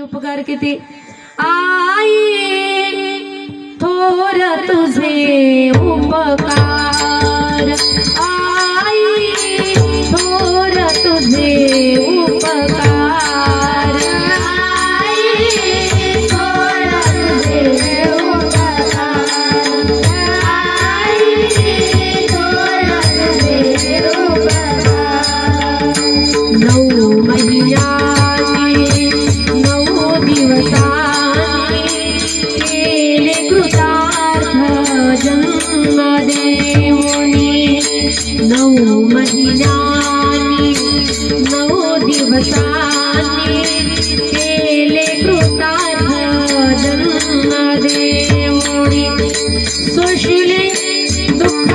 उपकार किती? आई थोर तुझे उपकार। आई थोर तुझे उपकार। महिन्याची कृतार्थ जन्मदेवोनि नौ महिनानि नौ दिवसानि केले कृतार्थ जन्मदेवोनि. स्वशुले दुःख